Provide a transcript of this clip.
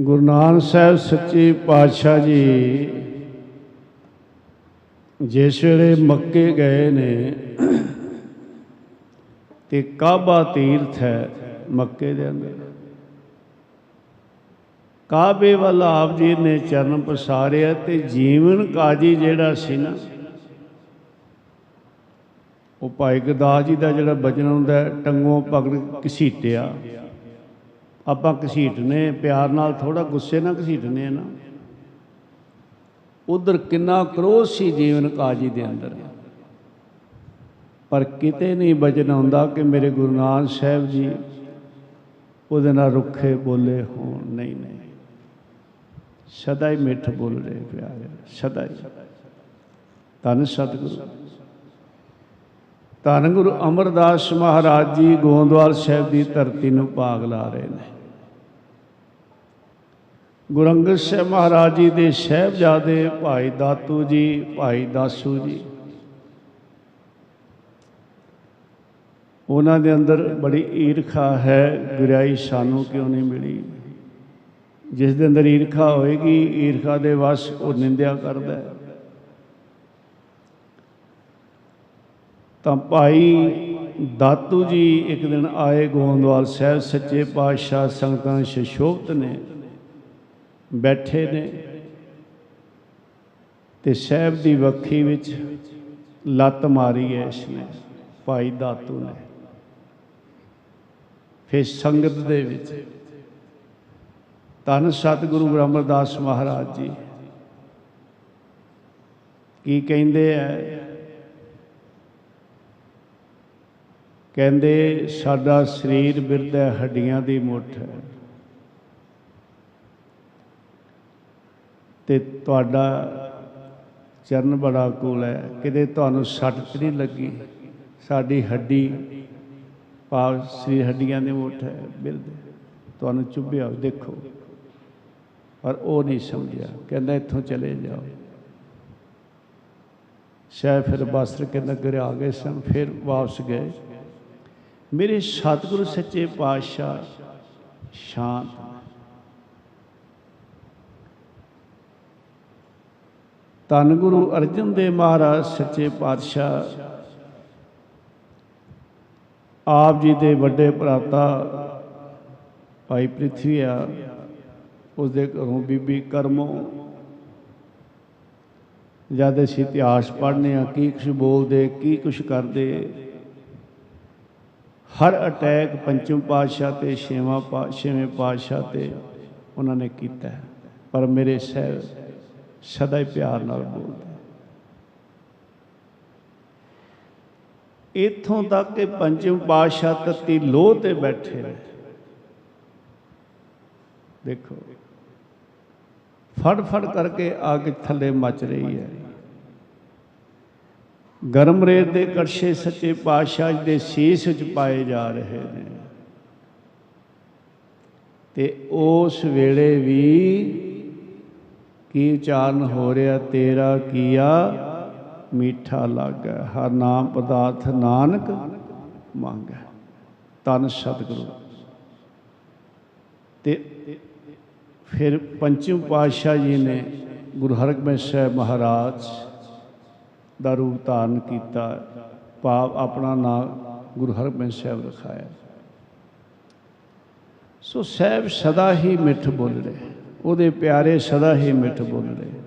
ਗੁਰੂ ਨਾਨਕ ਸਾਹਿਬ ਸੱਚੇ ਪਾਤਸ਼ਾਹ ਜੀ ਜਿਸ ਵੇਲੇ ਮੱਕੇ ਗਏ ਨੇ ਤੇ ਕਾਬਾ ਤੀਰਥ ਹੈ ਮੱਕੇ ਦੇ ਅੰਦਰ। ਕਾਬੇ ਵੱਲ ਆਪ ਜੀ ਨੇ ਚਰਨ ਪਸਾਰਿਆ ਤੇ ਜੀਵਨ ਕਾਜੀ ਜਿਹੜਾ ਸੀ ਨਾ ਉਹ ਭਾਈ ਗੁਰਦਾਸ ਜੀ ਦਾ ਜਿਹੜਾ ਬਚਨ ਹੁੰਦਾ ਹੈ, ਟੰਗੋਂ ਪਕੜ ਘਸੀਟਿਆ। ਆਪਾਂ ਘਸੀਟਨੇ, ਪਿਆਰ ਨਾਲ ਥੋੜਾ ਗੁੱਸੇ ਨਾਲ ਘਸੀਟਨੇ ਆ ਨਾ। ਉਧਰ ਕਿੰਨਾ ਕਰੋਧ ਸੀ ਜੀਵਨ ਕਾਜੀ ਦੇ ਅੰਦਰ। ਪਰ ਕਿਤੇ ਨਹੀਂ ਬਚਨ ਆਉਂਦਾ ਕਿ ਮੇਰੇ ਗੁਰੂ ਨਾਨਕ ਸਾਹਿਬ ਜੀ ਉਹਦੇ ਨਾਲ ਰੁੱਖੇ ਬੋਲੇ ਹੋਣ। ਨਹੀਂ ਨਹੀਂ। ਸਦਾ ਹੀ ਮਿੱਠ ਬੋਲ ਰਹੇ ਪਿਆਰੇ। ਸਦਾ ਹੀ। ਧੰਨ ਸਤਿਗੁਰੂ। ਧੰਨ ਗੁਰੂ ਅਮਰਦਾਸ ਮਹਾਰਾਜ ਜੀ ਗੋਂਦਵਾਲ ਸਾਹਿਬ ਦੀ ਧਰਤੀ ਨੂੰ ਭਾਗ ਲਾ ਰਹੇ ਨੇ। ਗੁਰੂ ਅੰਗਦ ਸਾਹਿਬ ਮਹਾਰਾਜ ਜੀ ਦੇ ਸਹਿਬਜ਼ਾਦੇ ਭਾਈ ਦਾਤੂ ਜੀ, ਭਾਈ ਦਾਸੂ ਜੀ, ਉਹਨਾਂ ਦੇ ਅੰਦਰ ਬੜੀ ਈਰਖਾ ਹੈ, ਗੁਰਿਆਈ ਸਾਨੂੰ ਕਿਉਂ ਨਹੀਂ ਮਿਲੀ? ਜਿਸ ਦੇ ਅੰਦਰ ਈਰਖਾ ਹੋਏਗੀ, ਈਰਖਾ ਦੇ ਵਸ ਉਹ ਨਿੰਦਿਆ ਕਰਦਾ ਹੈ। ਤਾਂ ਭਾਈ ਦਾਤੂ ਜੀ ਇੱਕ ਦਿਨ ਆਏ ਗੋਂਦਵਾਲ ਸਾਹਿਬ, ਸੱਚੇ ਪਾਤਸ਼ਾਹ ਸੰਗਤਾਂ ਸ਼ਸ਼ੋਭਤ ਨੇ, ਬੈਠੇ ਨੇ ਤੇ ਸਾਹਿਬ ਦੀ ਵੱਖੀ ਵਿੱਚ ਲੱਤ ਮਾਰੀ ਹੈ ਇਸਨੇ, ਭਾਈ ਦਾਤੂ ਨੇ। ਫਿਰ ਸੰਗਤ ਦੇ ਵਿੱਚ ਧੰਨ ਸਤਿਗੁਰੂ ਬ੍ਰਹਮਦਾਸ ਮਹਾਰਾਜ ਜੀ, ਕੀ ਕਹਿੰਦੇ ਆ ਕਹਿੰਦੇ, ਸਾਡਾ ਸਰੀਰ ਬਿਰਧ ਹੈ, ਹੱਡੀਆਂ ਦੀ ਮੁੱਠ ਹੈ। ਤੇ ਤੁਹਾਡਾ ਚਰਨ ਬੜਾ ਕੋਲ ਹੈ। ਕਿਤੇ ਤੁਹਾਨੂੰ ਸੱਟ ਨਹੀਂ ਲੱਗੀ? ਸਾਡੀ ਹੱਡੀ ਪਾਵ ਸਰੀਰ ਹੱਡੀਆਂ ਦੀ ਮੁੱਠ ਹੈ ਬਿਰਧ ਤੁਹਾਨੂੰ ਚੁੱਭਿਆ, ਦੇਖੋ। ਪਰ ਉਹ ਨਹੀਂ ਸਮਝਿਆ। ਕਹਿੰਦਾ, ਇੱਥੋਂ ਚਲੇ ਜਾਓ। ਸ਼ਾਇਦ ਫਿਰ ਬਸਰ ਕੇ ਨਗਰ ਆ ਗਏ ਸਨ, ਫਿਰ ਵਾਪਸ ਗਏ। ਮੇਰੇ ਸਤਿਗੁਰੂ ਸੱਚੇ ਪਾਤਸ਼ਾਹ, ਸ਼ਾਂਤ ਧੰਨ ਗੁਰੂ ਅਰਜਨ ਦੇਵ ਮਹਾਰਾਜ, ਸੱਚੇ ਪਾਤਸ਼ਾਹ। ਆਪ ਜੀ ਦੇ ਵੱਡੇ ਭਰਾਤਾ ਭਾਈ ਪ੍ਰਿਥਵੀਆ ਉਸ ਦੇ ਘਰੋਂ ਬੀਬੀ ਕਰਮੋ। ਜਦ ਅਸੀਂ ਇਤਿਹਾਸ ਪੜ੍ਹਨੇ ਆ, ਕੀ ਕੁਛ ਬੋਲਦੇ, ਕੀ ਕੁਛ ਕਰਦੇ ਹਰ ਅਟੈਕ ਪੰਚਮ ਪਾਤਸ਼ਾਹ ਤੇ ਛੇਵਾਂ ਪਾ, ਛੇਵੇਂ ਪਾਤਸ਼ਾਹ ਤੇ ਉਹਨਾਂ ਨੇ ਕੀਤਾ ਪਰ ਮੇਰੇ ਸਹਿਬ ਸਦਾ ਹੀ ਪਿਆਰ ਨਾਲ ਬੋਲਦੇ ਇਥੋਂ ਤੱਕ ਕਿ ਪੰਚਮ ਪਾਤਸ਼ਾਹ ਤਤੀ ਲੋਹ ਤੇ ਬੈਠੇ ਨੇ। ਦੇਖੋ ਫੜ ਫੜ ਕਰਕੇ ਅੱਗ ਥੱਲੇ ਮੱਚ ਰਹੀ ਹੈ। ਗਰਮ ਰੇਤ ਦੇ ਕੜਛੇ ਸੱਚੇ ਪਾਤਸ਼ਾਹ ਜੀ ਦੇ ਸੀਸ ਵਿੱਚ ਪਾਏ ਜਾ ਰਹੇ ਨੇ। ਤੇ ਉਸ ਵੇਲੇ ਵੀ ਕੀ ਉਚਾਰਨ ਹੋ ਰਿਹਾ, ਤੇਰਾ ਕੀਆ ਮੀਠਾ ਲੱਗਾ। ਹਰ ਨਾਮ ਪਦਾਰਥ ਨਾਨਕ ਮੰਗੈ ਤਨ ਸਤਿਗੁਰੂ। ਤੇ ਫਿਰ ਪੰਚਮ ਪਾਤਸ਼ਾਹ ਜੀ ਨੇ ਗੁਰੂ ਹਰਗੋਬਿੰਦ ਸਾਹਿਬ ਮਹਾਰਾਜ ਦਾ ਰੂਪ ਧਾਰਨ ਕੀਤਾ, ਭਾਵ ਆਪਣਾ ਨਾਮ ਗੁਰੂ ਹਰਗੋਬਿੰਦ ਸਾਹਿਬ ਰਖਾਇਆ। ਸੋ ਸਾਹਿਬ ਸਦਾ ਹੀ ਮਿੱਠ ਬੋਲ ਰਹੇ, ਉਹਦੇ ਪਿਆਰੇ ਸਦਾ ਹੀ ਮਿੱਠ ਬੋਲ ਰਹੇ।